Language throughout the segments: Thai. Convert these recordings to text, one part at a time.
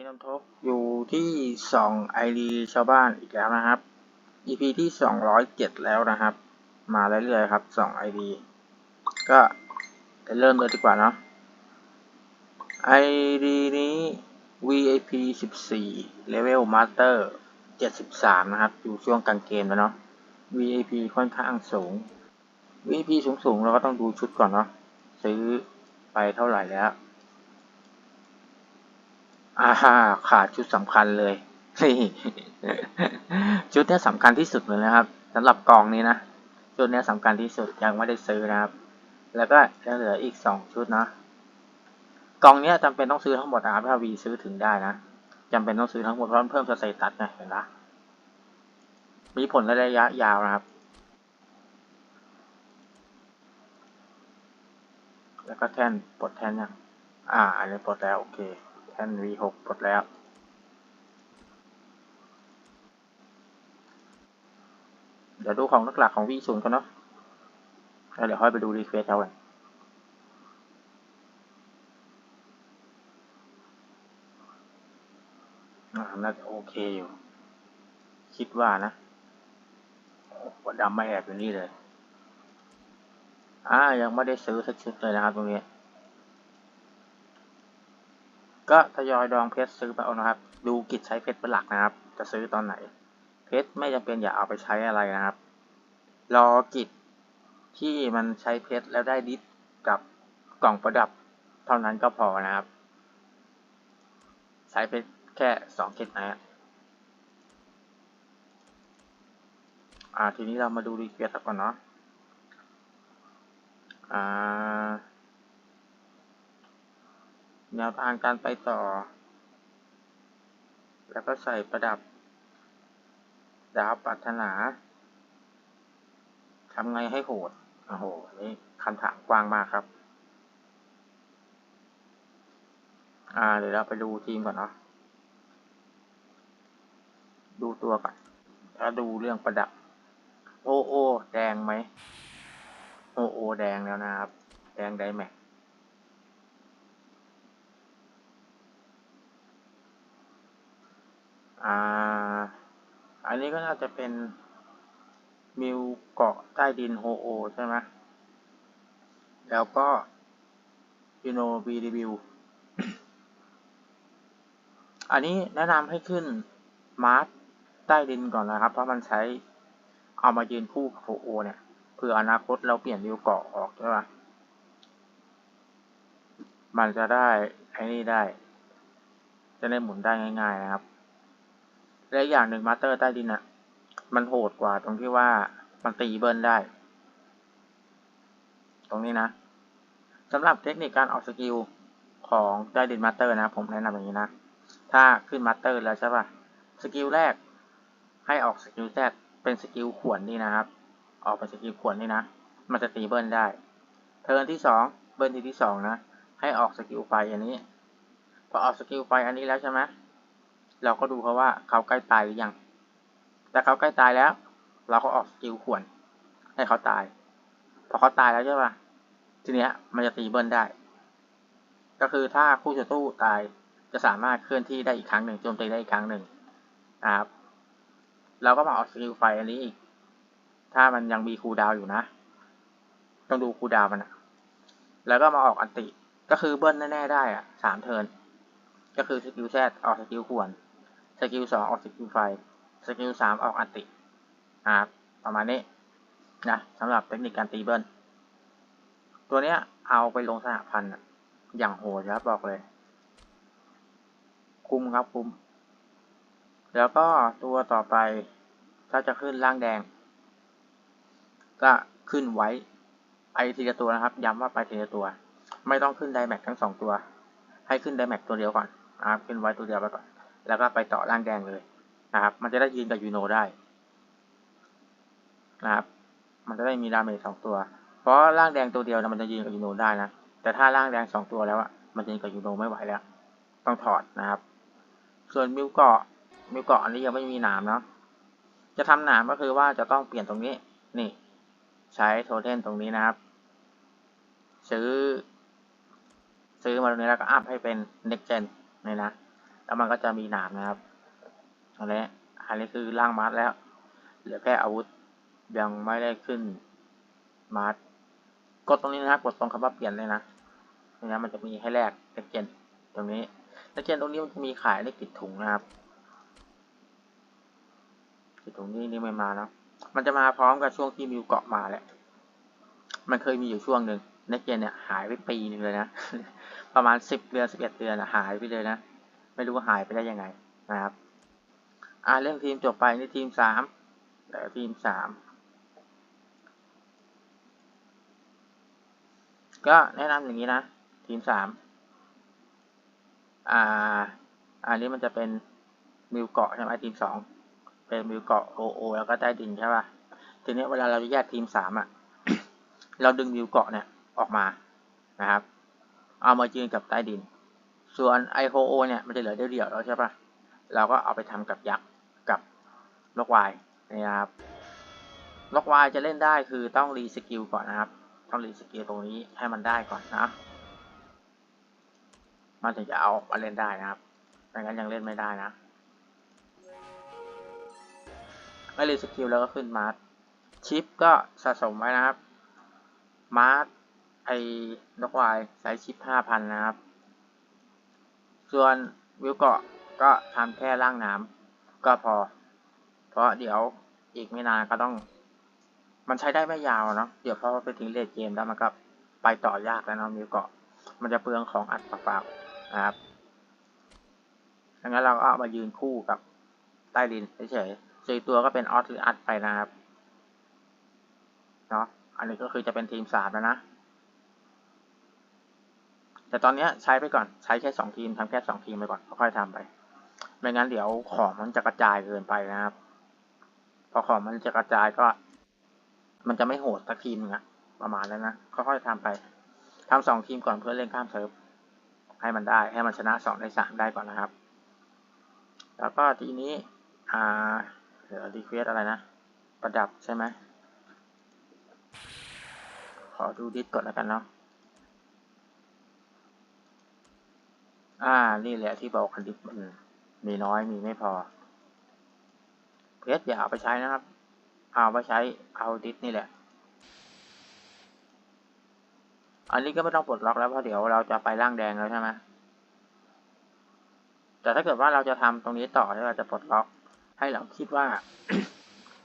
นี้น้ำทบอยู่ที่สองไอดีชาวบ้านอีกแล้วนะครับ EP ที่สองร้อยเจ็ดแล้วนะครับ มาเรื่อยๆครับสองไอดีก็จะเริ่มเลยดีกว่าเนาะไอดีนี้ VIP สิบสี่ Level Master เจ็ดสิบสามนะครับ อยู่ช่วงกลางเกมแล้วเนาะ VIP ค่อนข้างสูง VIP สูงๆเราก็ต้องดูชุดก่อนเนาะซื้อไปเท่าไหร่แล้ว อ่าขาดชุดสำคัญเลยนี่ชุดนี้สำคัญที่สุดเลยนะครับสำหรับกองนี้นะชุดนี้สำคัญที่สุดยังไม่ได้ซื้อนะครับ แล้วก็จะเหลืออีกสองชุดนะกองนี้จำเป็นต้องซื้อทั้งหมดนะครับถ้าวีซื้อถึงได้นะจำเป็นต้องซื้อทั้งหมดเพราะมันเพิ่มสเตตัสไงเห็นปะมีผลระยะยาวนะครับ แล้วก็แท่นปลดแท่นยังอ่า อันนี้ปลดแล้วโอเค แท่น V6 ปลดแล้ว เดี๋ยวดูของหลักๆของ V0 กันเนาะแล้วเดี๋ยวค่อยไปดูรีเควสเอากันอ่าน่าจะโอเคอยู่ คิดว่านะโอ้หัวดำไม่แอบอยู่นี่เลย อ่า ยังไม่ได้ซื้อสักชุดเลยนะครับตรงนี้ ก็ทยอยดองเพชรซื้อไปเอานะครับ ดูกิจใช้เพชรเป็นหลักนะครับ จะซื้อตอนไหน เพชรไม่จำเป็นอย่าเอาไปใช้อะไรนะครับ รอกิจที่มันใช้เพชรแล้วได้ดิสกับกล่องประดับเท่านั้นก็พอนะครับ ใช้เพชรแค่สองกิจนะฮะอ่าทีนี้เรามาดูรีเควสก่อนเนาะอ่า แนวทางการไปต่อ แล้วก็ใส่ประดับ ดาวปรารถนาทำไงให้โหดโอ้โห นี่คำถามกว้างมากครับ อ่า เดี๋ยวเราไปดูทีมก่อนเนาะ ดูตัวก่อนแล้วดูเรื่องประดับ โอโอ แดงไหม โอโอ แดงแล้วนะครับ แดงไดแม็ก อ่า อันนี้ก็น่าจะเป็นมิวเกาะใต้ดินโฮโอใช่ไหมแล้วก็ยูโนบีรีวิวอันนี้แนะนำให้ขึ้นมาร์คใต้ดินก่อนนะครับ เพราะมันใช้เอามายืนคู่กับโฮโอเนี่ยเพื่ออนาคตเราเปลี่ยนมิวเกาะออกใช่ไหมมันจะได้ไอ้นี่ได้ จะได้หมุนได้ง่าย ๆ นะครับ และอย่างหนึ่งมาสเตอร์ใต้ดินอะมันโหดกว่าตรงที่ว่ามันตีเบิร์นได้ ตรงนี้นะสำหรับเทคนิคการออกสกิลของใต้ดินมาสเตอร์นะ ผมแนะนำอย่างนี้นะ ถ้าขึ้นมาสเตอร์แล้วใช่ป่ะสกิลแรกให้ออกสกิลแซดเป็นสกิลขวนนี่นะครับ ออกเป็นสกิลขวนนี่นะ มันจะตีเบิร์นได้ เทิร์นที่สองเบิร์นทีที่สองนะ ให้ออกสกิลไฟอันนี้ พอออกสกิลไฟอันนี้แล้วใช่ไหม เราก็ดูเขาว่าเขาใกล้ตายหรือยังแต่เขาใกล้ตายแล้ว เราก็ออกสกิลขวนให้เขาตาย พอเขาตายแล้วใช่ปะทีเนี้ยมันจะตีเบิ้ลได้ ก็คือถ้าคู่ศัตรูตายจะสามารถเคลื่อนที่ได้อีกครั้งหนึ่งโจมตีได้อีกครั้งหนึ่งนะครับเราก็มาออกสกิลไฟอันนี้อีก ถ้ามันยังมีคูดาวอยู่นะ ต้องดูคูดาวมันนะแล้วก็มาออกอันติ ก็คือเบิ้ลแน่ๆได้อะสามเทิร์นก็คือสกิลแซดออกสกิลขวน สกิลสองออกสกิลไฟสกิลสามออกอัตินะครับประมาณนี้นะสำหรับเทคนิคการตีเบิลตัวเนี้ยเอาไปลงสหพันธ์อย่างโหดครับบอกเลย คุ้มครับคุ้ม แล้วก็ตัวต่อไปถ้าจะขึ้นล่างแดง ก็ขึ้นไว้ไปทีละตัวนะครับ ย้ำว่าไปทีละตัว ไม่ต้องขึ้นไดแม็กทั้งสองตัว ให้ขึ้นไดแม็กตัวเดียวก่อนนะครับขึ้นไว้ตัวเดียวไปก่อน แล้วก็ไปต่อล่างแดงเลยนะครับ มันจะได้ยืนกับยูโนได้นะครับ มันจะได้มีดาเมจสองตัว เพราะร่างแดงตัวเดียวนะมันจะยืนกับยูโนได้นะ แต่ถ้าร่างแดงสองตัวแล้วอะมันยืนกับยูโนไม่ไหวแล้ว ต้องถอดนะครับ ส่วนมิวเกาะมิวเกาะอันนี้ยังไม่มีหนามเนาะ จะทำหนามก็คือว่าจะต้องเปลี่ยนตรงนี้ นี่ ใช้โทเทนตรงนี้นะครับ ซื้อ ซื้อมาตรงนี้แล้วก็อัพให้เป็น next gen นี่นะ แล้วมันก็จะมีหนามนะครับอันนี้อันนี้คือร่างมาร์แล้ว เหลือแค่อาวุธยังไม่ได้ขึ้นมาร์กดตรงนี้นะครับกดตรงคำว่าเปลี่ยนเลยนะนี่นะมันจะมีให้แลกตะเกียนตรงนี้ตะเกียนตรงนี้มันจะมีขายในกิดถุงนะครับกิดถุงนี้นี่ไม่มาเนาะมันจะมาพร้อมกับช่วงที่มิวเกาะมาแหละ มันเคยมีอยู่ช่วงหนึ่งนักเรียนเนี่ยหายไปปีหนึ่งเลยนะ ประมาณสิบเดือนสิบเอ็ดเดือนหายไปเลยนะ ไม่รู้ว่าหายไปได้ยังไงนะครับอ่าเรื่องทีมจบไปในทีมสามแล้วทีมสามก็แนะนำอย่างนี้นะ ทีมสามอ่า อันนี้มันจะเป็นมิวเกาะใช่ไหมทีมสองเป็นมิวเกาะโอโอแล้วก็ใต้ดินใช่ป่ะทีนี้เวลาเราจะแยกทีมสามอะ เราดึงมิวเกาะเนี่ยออกมานะครับ เอามายืนกับใต้ดิน ส่วนไอโฮโอเนี่ยมันจะเหลือเดี่ยวๆแล้วใช่ปะเราก็เอาไปทำกับยักษ์กับนกวายนะครับนกวายจะเล่นได้คือต้องรีสกิลก่อนนะครับ ต้องรีสกิลตรงนี้ให้มันได้ก่อนนะ มันถึงจะเอามาเล่นได้นะครับไม่งั้นยังเล่นไม่ได้นะไม่รีสกิลแล้วก็ขึ้นมาร์ชิปก็สะสมไว้นะครับ มาร์ไอ้นกวายใช้ชิปห้าพันนะครับ ส่วนวิวเกาะก็ทำแค่ล่างน้ำก็พอ เพราะเดี๋ยวอีกไม่นานก็ต้อง มันใช้ได้ไม่ยาวเนาะเดี๋ยวพอไปถึงเลดเกมแล้วมันก็ไปต่อยากแล้วเนาะวิวเกาะ มันจะเปลืองของอัดเปล่าๆนะครับดังนั้นเราก็เอามายืนคู่กับใต้ดินเฉยๆส่ตัวก็เป็นออสหรืออัดไปนะครับ เนาะ อันนี้ก็คือจะเป็นทีมสามแล้วนะ แต่ตอนนี้ใช้ไปก่อนใช้แค่สองทีมทำแค่สองทีมไปก่อนค่อยๆทำไป ไม่งั้นเดี๋ยวของมันจะกระจายเกินไปนะครับ พอของมันจะกระจายก็ มันจะไม่โหดสักทีมนะประมาณนั้นนะค่อยๆทำไปทำสองทีมก่อนเพื่อเล่นข้ามเซิร์ฟให้มันได้ให้มันชนะสองในสามได้ก่อนนะครับ แล้วก็ทีนี้อ่าเดี๋ยวรีเควสอะไรนะ ประดับใช่ไหมขอดูดิสก่อนแล้วกันเนาะ อ่า นี่แหละที่บอกคันดิบมันมีน้อยมีไม่พอ เพชรอย่าเอาไปใช้นะครับ เอาไปใช้เอาดิสนี่แหละ อันนี้ก็ไม่ต้องปลดล็อกแล้วเพราะเดี๋ยวเราจะไปร่างแดงแล้วใช่ไหมแต่ถ้าเกิดว่าเราจะทำตรงนี้ต่อที่เราจะปลดล็อก ให้เราคิดว่า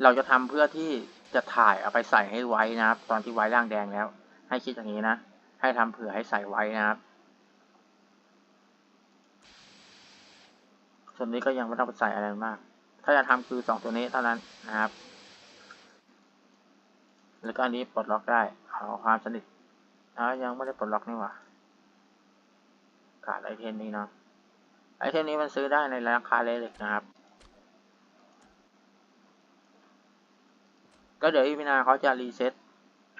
เราจะทำเพื่อที่จะถ่ายเอาไปใส่ให้ไว้นะครับ ตอนที่ไว้ร่างแดงแล้ว ให้คิดอย่างนี้นะ ให้ทำเผื่อให้ใส่ไว้นะครับ ส่วนนี้ก็ยังไม่ต้องใส่อะไรมาก ถ้าจะทำคือสองตัวนี้เท่านั้นนะครับ แล้วก็อันนี้ปลดล็อกได้เอาความสนิทอ่ายังไม่ได้ปลดล็อกนี่หว่าขาดไอเทมนี้เนาะไอเทมนี้มันซื้อได้ในราคาเล็กนะครับ ก็เดี๋ยวอีพีนาเขาจะรีเซ็ต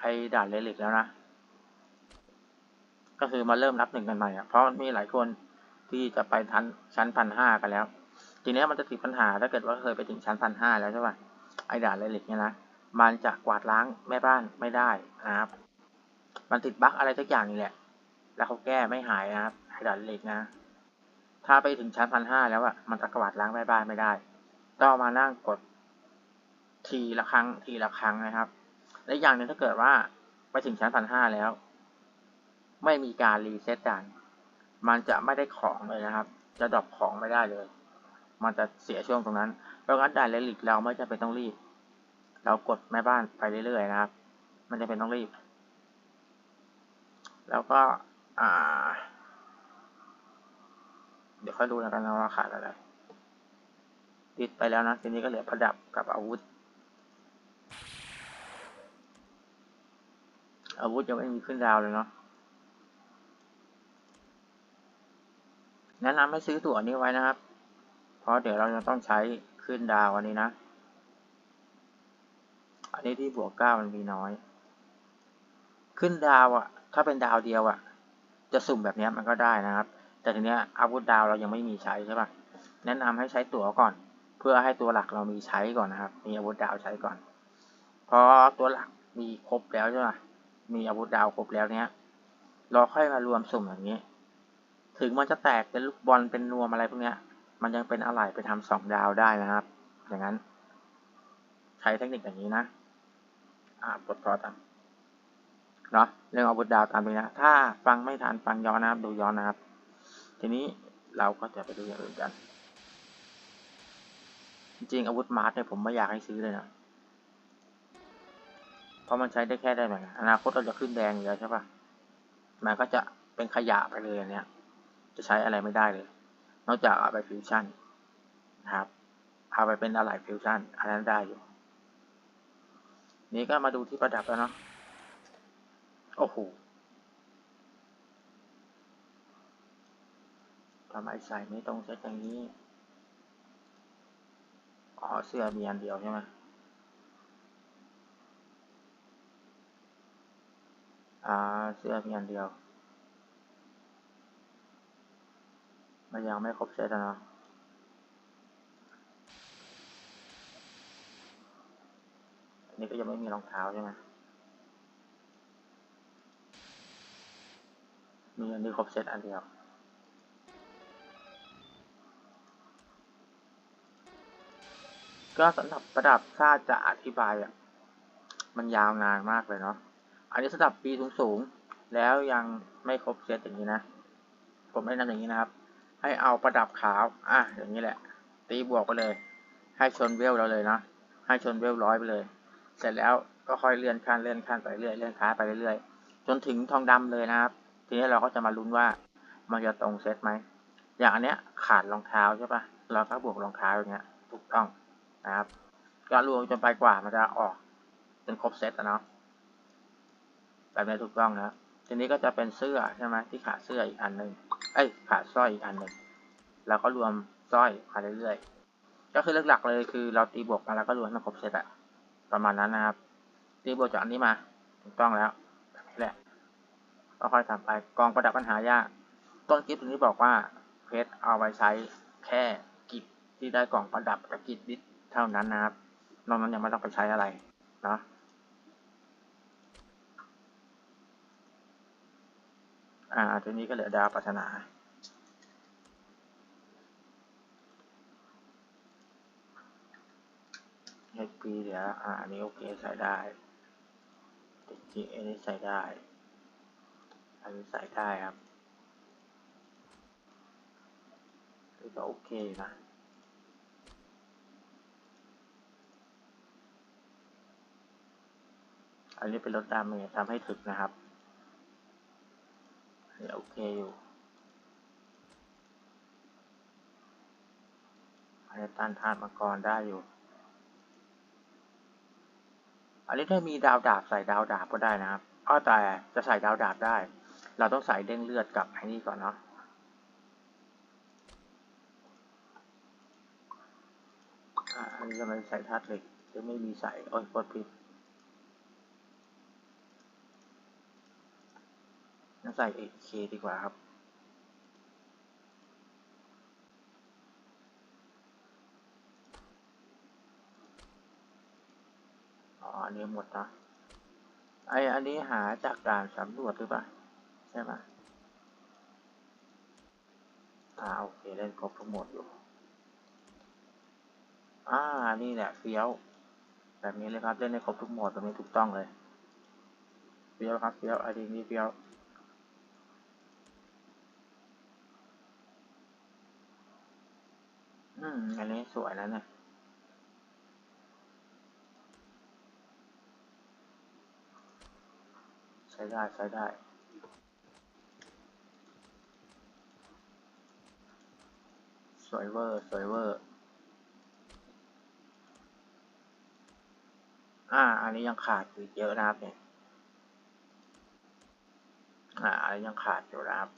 ไอด่านเล็กแล้วนะ ก็คือมาเริ่มนับหนึ่งกันใหม่อะเพราะมีหลายคน ที่จะไปทันชั้นพันห้ากันแล้ว ทีนี้มันจะติดปัญหาถ้าเกิดว่าเคยไปถึงชั้นพันห้าแล้วใช่ป่ะไอด่านเล็กเนี่ยนะมันจะกวาดล้างแม่บ้านไม่ได้นะครับ มันติดบั๊กอะไรสักอย่างนี่แหละ แล้วเขาแก้ไม่หายนะครับไอด่านเล็กนะ ถ้าไปถึงชั้นพันห้าแล้วอะมันจะกวาดล้างแม่บ้านไม่ได้ต้องมานั่งกดทีละครั้งทีละครั้งนะครับ และอย่างหนึ่งถ้าเกิดว่าไปถึงชั้นพันห้าแล้ว ไม่มีการรีเซ็ตด่าน มันจะไม่ได้ของเลยนะครับ จะดรอปของไม่ได้เลย มันจะเสียช่วงตรงนั้น เพราะงั้นด่านเลลิกเราไม่จำเป็นต้องรีบ เรากดแม่บ้านไปเรื่อยๆนะครับ มันจะเป็นต้องรีบ แล้วก็อ่า เดี๋ยวค่อยดูแล้วกันนะว่าขาดอะไรติดไปแล้วนะทีนี้ก็เหลือประดับกับอาวุธ อาวุธยังไม่มีขึ้นดาวเลยเนาะ แนะนำให้ซื้อตั๋วนี้ไว้นะครับ เพราะเดี๋ยวเราจะต้องใช้ขึ้นดาวอันนี้นะ อันนี้ที่บวกเก้ามันมีน้อย ขึ้นดาวอะ่ะถ้าเป็นดาวเดียวอะ่ะจะสุ่มแบบนี้มันก็ได้นะครับ แต่ทีเนี้ยอาวุธดาวเรายังไม่มีใช้ใช่ปะแนะนำให้ใช้ตั๋วก่อน เพื่อให้ตัวหลักเรามีใช้ก่อนนะครับ มีอาวุธดาวใช้ก่อนพอตัวหลักมีครบแล้วใช่ปะมีอาวุธดาวครบแล้วเนี้ย เราค่อยมารวมสุ่มอย่างนี้ ถึงมันจะแตกเป็นลูกบอลเป็นนวมอะไรพวกนี้มันยังเป็นอะไหล่ไปทำสองดาวได้นะครับ อย่างนั้น ใช้เทคนิคอย่างนี้นะ อ่าปลดพอตามเนาะเรื่องอาวุธดาวตามนี้นะถ้าฟังไม่ทันฟังย้อนนะครับดูย้อนนะครับ ทีนี้เราก็จะไปดูอย่างอื่นกัน จริงๆอาวุธมาร์ทเนี่ยผมไม่อยากให้ซื้อเลยนะเพราะมันใช้ได้แค่ได้ไหมอนาคตเราจะขึ้นแดงอยู่แล้วใช่ปะมันก็จะเป็นขยะไปเลยเนี้ย จะใช้อะไรไม่ได้เลย นอกจากเอาไปฟิวชั่นนะครับเอาไปเป็นอะไรฟิวชั่นอันนั้นได้อยู่ นี้ก็มาดูที่ประดับแล้วเนาะโอ้โหทำไมใส่ไม่ตรงเซตอย่างนี้อ๋อเสื้อมีอันเดียวใช่ไหมอ่าเสื้อมีอันเดียวันยังไม่ครบเซตนะอันนี้ก็ยังไม่มีรองเท้าใช่ไหมมีอันนี้ครบเซตอันเดียวก็สำหรับประดับถ้าจะอธิบายอะ มันยาวนานมากเลยเนาะ อันนี้สำหรับปีสูงๆ แล้วยังไม่ครบเซตอย่างนี้นะ ผมแนะนำอย่างนี้นะครับ ให้เอาประดับขาวอะอย่างนี้แหละ ตีบวกไปเลย ให้ชนเวลเราเลยนะให้ชนเวลร้อยไปเลย เสร็จแล้วก็ค่อยเลื่อนขั้นเลื่อนขั้นไปเรื่อยเลื่อนค้าไปเรื่อยจนถึงทองดำเลยนะครับ ทีนี้เราก็จะมาลุ้นว่ามันจะตรงเซตไหมอย่างอันเนี้ยขาดรองเท้าใช่ปะเราก็บวกรองเท้าอย่างเงี้ยถูกต้องนะครับก็รวมจนไปกว่ามันจะออกเป็นครบเซตอะเนาะแบบนี้ถูกต้องนะทีนี้ก็จะเป็นเสื้อใช่ไหมที่ขาดเสื้ออีกอันหนึ่ง เอ้ยขาดสร้อยอีกอันหนึ่งแล้วก็รวมสร้อยมาเรื่อยๆ ก็คือหลักๆเลยคือเราตีบวกมาแล้วก็รวมมันครบเซตอะประมาณนั้นนะครับ ตีบวกจากอันนี้มาถูกต้องแล้วแหละก็ค่อยทำไปกองประดับปัญหายากต้นคลิปตรงนี้บอกว่าเพชรเอาไว้ใช้แค่กิจที่ได้กล่องประดับกับกิจนิดเท่านั้นนะครับนอกนั้นยังไม่ต้องไปใช้อะไรเนาะ อ่าทีนี้ก็เหลือดาวปัฒนาเฮปีเหลืออ่าอันนี้โอเคใส่ได้จีเอ็นนี้ใส่ได้ อันนี้ใส่ได้ครับก็โอเคนะอันนี้เป็นรถดำเองทำให้ถึกนะครับ โอเคอยู่อันนี้ต้านทานมังกรได้อยู่อันนี้ถ้ามีดาวดาบใส่ดาวดาบก็ได้นะครับอ้อแต่จะใส่ดาวดาบได้ เราต้องใส่เด้งเลือดกับไอ้นี่ก่อนเนาะอันนี้จะไม่ใส่ธาตุเหล็กจะไม่มีใส่โอ้ยกดผิด งั้นใส่เอเคดีกว่าครับ อ๋อ อันนี้หมดนะ ไออันนี้หาจากการสำรวจหรือเปล่า ใช่ไหมอ่าโอเค เล่นครบทั้งหมดอยู่ อ่า นี่แหละเฟี้ยว แบบนี้เลยครับ เล่นในครบทุกหมดแบบนี้ถูกต้องเลยเฟี้ยวครับเฟี้ยวไอดีนี้เฟี้ยว อืม อันนี้สวยนะเนี่ยใช้ได้ ใช้ได้สวยเวอร์สวยเวอร์อ่า อันนี้ยังขาดอยู่เยอะนะครับเนี่ย อ่า อันนี้ยังขาดอยู่นะครับ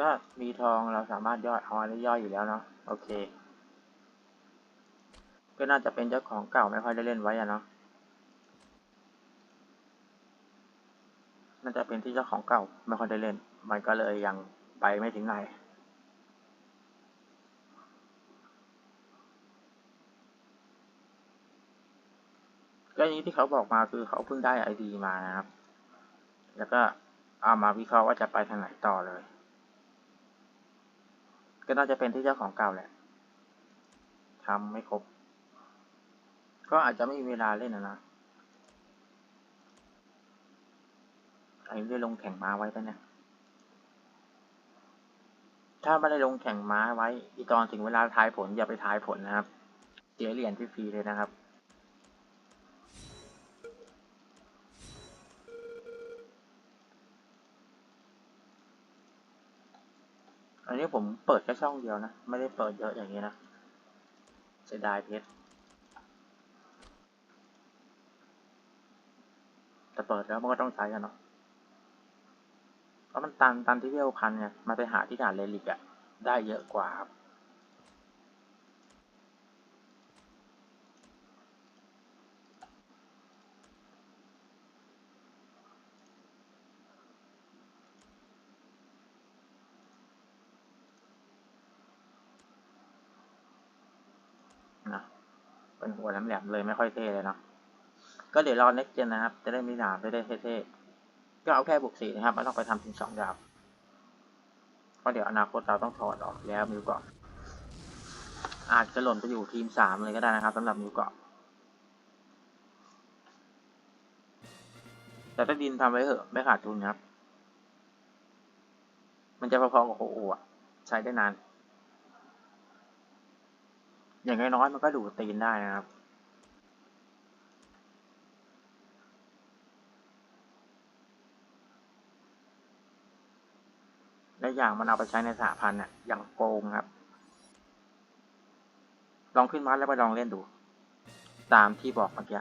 ก็มีทองเราสามารถย่อยเอาอันนี้ย่อยอยู่แล้วเนาะโอเค ก็น่าจะเป็นเจ้าของเก่าไม่ค่อยได้เล่นไว้อะเนาะน่าจะเป็นที่เจ้าของเก่าไม่ค่อยได้เล่น มันก็เลยยังไปไม่ถึงไหนก็อย่างนี้ที่เขาบอกมาคือเขาเพิ่งได้ไอดีมานะครับ แล้วก็เอามาวิเคราะห์ว่าจะไปทางไหนต่อเลย ก็น่าจะเป็นที่เจ้าของเก่าแหละทำไม่ครบ ก็อาจจะไม่มีเวลาเล่นนะนะไอ้ได้ลงแข่งม้าไว้ปะเนี่ย ถ้าไม่ได้ลงแข่งม้าไว้ อีตอนถึงเวลาทายผลอย่าไปทายผลนะครับ เสียเหรียญฟรีๆเลยนะครับ อันนี้ผมเปิดแค่ช่องเดียวนะ ไม่ได้เปิดเยอะอย่างนี้นะเสียดายเพชรแต่เปิดแล้วมันก็ต้องใช้กันเนาะเพราะมันตันตันที่เวลพันเนี่ยมาไปหาที่ด่านเลลิกอะได้เยอะกว่าครับ นะ เป็นหัวแหลมๆเลยไม่ค่อยเท่เลยเนาะก็เดี๋ยวรอ next gen นะครับ จะได้มีดาบจะได้เท่ๆก็เอาแค่บุกสีนะครับไม่ต้องไปทำถึงสองดาบเพราะเดี๋ยวอนาคตเราต้องถอดออกแล้วมิวเกาะอาจจะหล่นไปอยู่ทีมสามเลยก็ได้นะครับสำหรับมิวเกาะแต่ถ้าดินทำไว้เถอะไม่ขาดทุนครับ มันจะพอๆกับโคโอะใช้ได้นาน อย่างน้อยๆมันก็ดูตีนได้นะครับ และอย่างมันเอาไปใช้ในสหพันธ์เนี่ยอย่างโกงครับ ลองขึ้นมาแล้วไปลองเล่นดู ตามที่บอกเมื่อกี้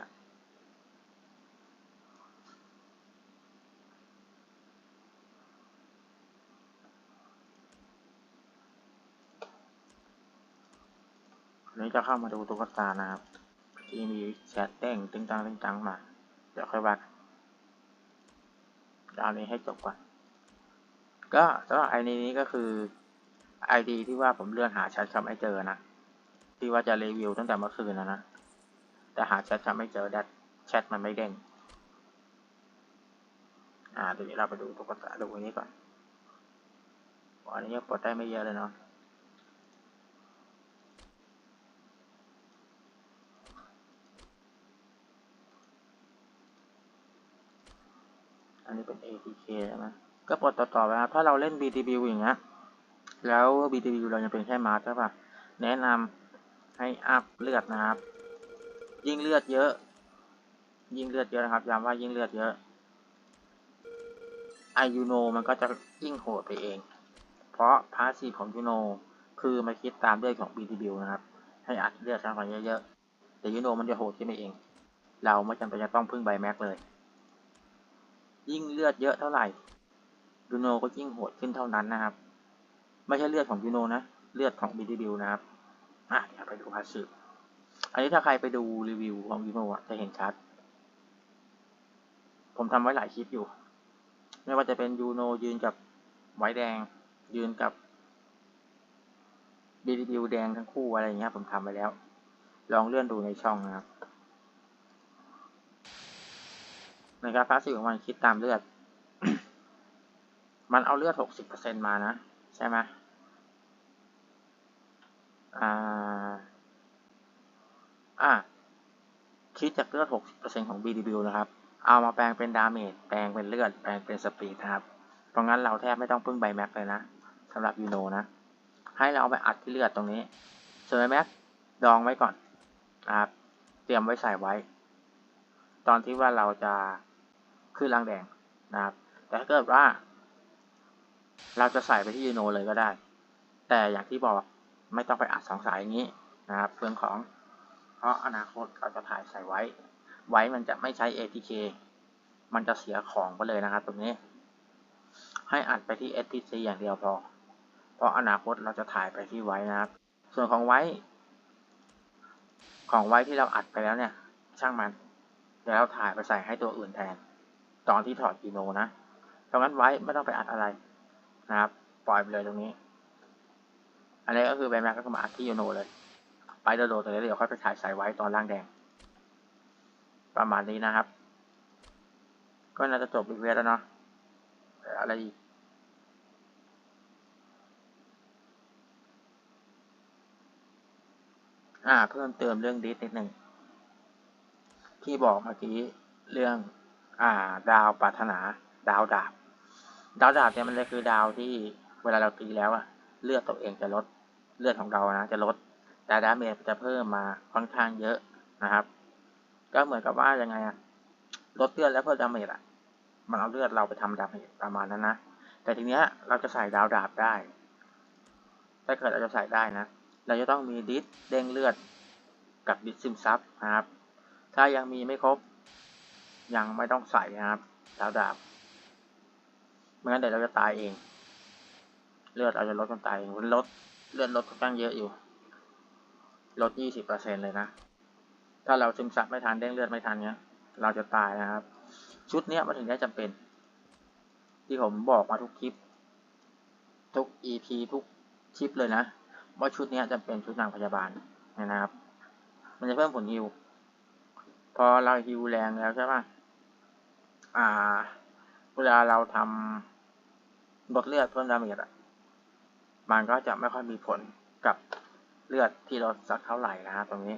อันนี้จะเข้ามาดูตุ๊กตานะครับ ที่มีแชทเด้งตึงตังตึงตังมา เดี๋ยวค่อยว่ากันเอานี้ให้จบก่อน ก็สำหรับไอดีนี้ก็คือไอดีที่ว่าผมเลื่อนหาแชทคำไม่เจอนะ ที่ว่าจะรีวิวตั้งแต่เมื่อคืนนะนะ แต่หาแชทคำไม่เจอดัดแชทมันไม่เด้ง อ่าเดี๋ยวเราไปดูตุ๊กตาดูอันนี้ก่อนอันนี้ปลดได้ไม่เยอะเลยเนาะ อันนี้เป็น ATK ใช่ไหมก็ปลดต่อๆไปครับ ถ้าเราเล่น BTB อย่างเงี้ย แล้ว BTB เรายังเป็นแค่มาร์ใช่ปะแนะนำให้อัพเลือดนะครับ ยิ่งเลือดเยอะ ยิ่งเลือดเยอะนะครับ ย้ำว่ายิ่งเลือดเยอะไอยูโนมันก็จะยิ่งโหดไปเอง เพราะพาสซีฟของยูโนคือมาคิดตามเลือดของ BTB นะครับ ให้อัดเลือดเข้าไปเยอะๆ แต่ยูโนมันจะโหดขึ้นไปเอง เราไม่จำเป็นจะต้องพึ่งใบแม็กเลย ยิ่งเลือดเยอะเท่าไหร่ยูโนก็ยิ่งโหดขึ้นเท่านั้นนะครับ ไม่ใช่เลือดของยูโนนะเลือดของบีดีบิวนะครับอะเดี๋ยวไปดูพาสซีฟอันนี้ถ้าใครไปดูรีวิวของยูโนอะจะเห็นชัด ผมทำไว้หลายคลิปอยู่ ไม่ว่าจะเป็นยูโนยืนกับไว้แดง ยืนกับบีดีบิวแดงทั้งคู่อะไรอย่างเงี้ยผมทำไปแล้ว ลองเลื่อนดูในช่องนะครับ ในการพาสซีฟของมันคิดตามเลือด มันเอาเลือดหกสิบเปอร์เซ็นมานะ ใช่ไหมอ่า อ่า คิดจากเลือดหกสิบเปอร์เซ็นของ BDB นะครับ เอามาแปลงเป็นดาเมจ แปลงเป็นเลือด แปลงเป็นสปีดนะครับ เพราะงั้นเราแทบไม่ต้องพึ่งใบแม็กเลยนะสำหรับยูโนนะ ให้เราเอาไปอัดที่เลือดตรงนี้ส่วนใบแม็กดองไว้ก่อนนะครับ เตรียมไว้ใส่ไว้ ตอนที่ว่าเราจะ ขึ้นรางแดงนะครับ แต่ถ้าเกิดว่า เราจะใส่ไปที่ยูโนเลยก็ได้ แต่อย่างที่บอกไม่ต้องไปอัดสองสายอย่างนี้นะครับเรื่องของ เพราะอนาคตเราจะถ่ายใส่ไว้ ไว้มันจะไม่ใช้ ATK มันจะเสียของไปเลยนะครับ ตรงนี้ ให้อัดไปที่ STC อย่างเดียวพอ เพราะอนาคตเราจะถ่ายไปที่ไว้นะครับ ส่วนของไว้ ของไว้ที่เราอัดไปแล้วเนี่ย ช่างมัน เดี๋ยวเราถ่ายไปใส่ให้ตัวอื่นแทน ตอนที่ถอดยูโนนะเพราะงั้นไว้ไม่ต้องไปอัดอะไรนะครับ ปล่อยไปเลยตรงนี้ อันนี้ก็คือใบแม็กก็มาอัดที่ยูโนเลย ไปโดดๆแต่เดี๋ยวค่อยไปถ่ายสายไว้ตอนล่างแดงปประมาณนี้นะครับ ก็น่าจะจบรีเวทแล้วเนาะอะไรอีกอ่าเพิ่มเติมเรื่องดิสนิดหนึ่งที่บอกเมื่อกี้เรื่อง อ่า ดาวปรารถนา ดาวดาบ ดาวดาบเนี่ยมันเลยคือดาวที่เวลาเราตีแล้วอะเลือดตัวเองจะลด เลือดของเรานะจะลด แต่ดาเมจจะเพิ่มมาค่อนข้างเยอะนะครับ ก็เหมือนกับว่ายังไงอะลดเลือดแล้วเพิ่มดาเมจอะมันเอาเลือดเราไปทำดาเมจประมาณนั้นนะ แต่ทีเนี้ยเราจะใส่ดาวดาบได้ ถ้าเกิดเราจะใส่ได้นะ เราจะต้องมีดิสเด้งเลือดกับดิสซึมซับนะครับ ถ้ายังมีไม่ครบ ยังไม่ต้องใส่นะครับดาวดาบไม่งั้นเดี๋ยวเราจะตายเอง เลือดเราจะลดกันตายเองลดเลือดลดค่อนข้างเยอะอยู่ ลดยี่สิบเปอร์เซ็นเลยนะ ถ้าเราซึมซับไม่ทันเด้งเลือดไม่ทันเนี้ย เราจะตายนะครับ ชุดเนี้ยมันถึงได้จำเป็น ที่ผมบอกมาทุกคลิป ทุก EP ทุกคลิปเลยนะ ว่าชุดเนี้ยจะเป็นชุดนางพยาบาลนะครับ มันจะเพิ่มผลฮิว พอเราฮิวแรงแล้วใช่ไหม อ่า เวลาเราทำลดเลือดเพิ่มดาเมจอะ มันก็จะไม่ค่อยมีผลกับเลือดที่เราสักเท่าไหร่นะครับตรงนี้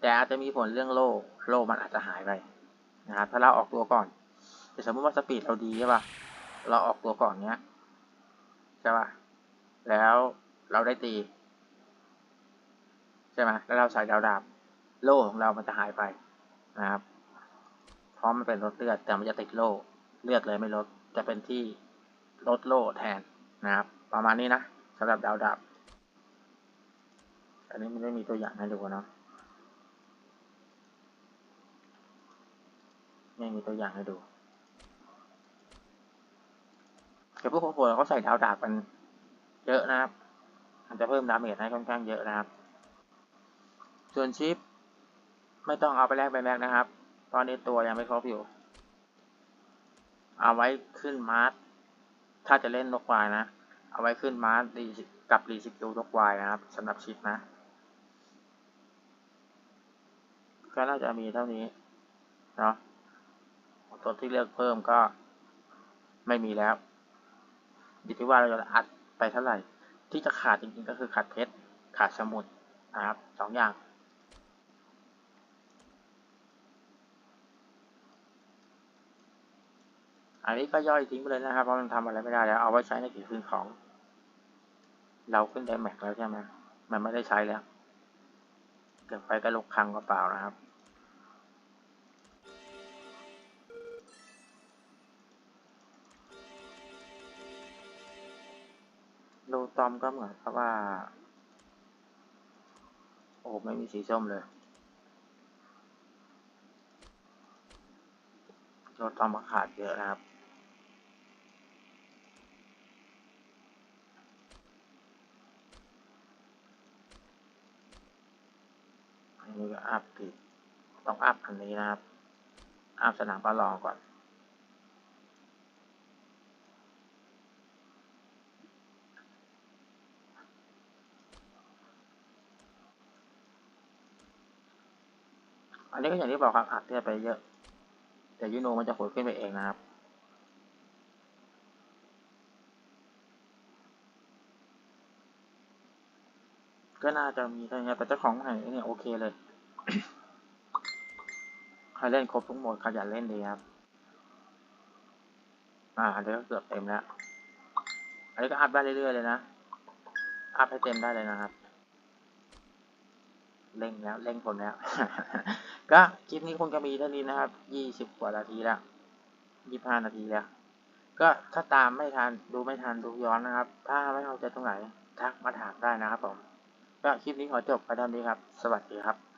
แต่อาจจะมีผลเรื่องโล่โล่มันอาจจะหายไปนะครับถ้าเราออกตัวก่อนสมมติว่าสปีดเราดีใช่ป่ะ เราออกตัวก่อนเนี้ยใช่ป่ะ แล้วเราได้ตี ใช่ไหมแล้วเราใส่ดาวดาบ โล่ของเรามันจะหายไปนะครับ ราะมันเป็นลดเลือดแต่มันจะติดโล่เลือดเลยไม่ลดจะเป็นที่ลดโล่แทนนะครับ ประมาณนี้นะสำหรับดาวดาบอันนี้ไม่ได้มีตัวอย่างให้ดูเนาะไม่มีตัวอย่างให้ดูแต่พวกคนเขาใส่ดาวดาบกันเยอะนะครับมันจะเพิ่มดาเมจให้ค่อนข้างเยอะนะครับ ส่วนชิป ไม่ต้องเอาไปแลกไปแม็กนะครับ ตอนนี้ตัวยังไม่ครบอยู่ เอาไว้ขึ้นมาร์ทถ้าจะเล่นนกวายนะ เอาไว้ขึ้นมาร์ทรีกับรีสิกิลนกวายนะครับสำหรับชิปนะ ก็น่าจะมีเท่านี้เนาะตัวที่เลือกเพิ่มก็ไม่มีแล้วอยู่ที่ว่าเราจะอัดไปเท่าไหร่ ที่จะขาดจริงๆก็คือขาดเพชร ขาดสมุดนะครับสองอย่าง อันนี้ก็ย่อยทิ้งไปเลยนะครับเพราะมันทำอะไรไม่ได้แล้ว เอาไว้ใช้ในกี่คืนของ เราขึ้นได้แม็กแล้วใช่ไหมมันไม่ได้ใช้แล้ว เก็บไปก็ลกคังก็เปล่านะครับโลตอมก็เหมือนกับว่า โอ้ไม่มีสีส้มเลยโลตอมมาขาดเยอะนะครับ นี้ก็อัพผิดต้องอัพอันนี้นะครับ อัพสนามประลองก่อน อันนี้ก็อย่างที่บอกครับอัดเลือดไปเยอะ แต่ยูโนมันจะหดขึ้นไปเองนะครับ ก็น่าจะมีเท่านี้แต่เจ้าของใหม่เนี่ยโอเคเลยใครเล่นครบทุกโหมดขยันเล่นดีครับ อ่าอันนี้ก็เกือบเต็มแล้ว อันนี้ก็อัพได้เรื่อยๆเลยนะ อัพให้เต็มได้เลยนะครับ เร่งแล้วเร่งผลแล้ว ก็คลิปนี้คงจะมีเท่านี้นะครับ ยี่สิบกว่านาทีแล้วยี่ห้านาทีแล้วก็ถ้าตามไม่ทันดูไม่ทันดูย้อนนะครับ ถ้าไม่เข้าใจตรงไหนทักมาถามได้นะครับผม ก็คลิปนี้ขอจบไปเท่านี้ครับ สวัสดีครับ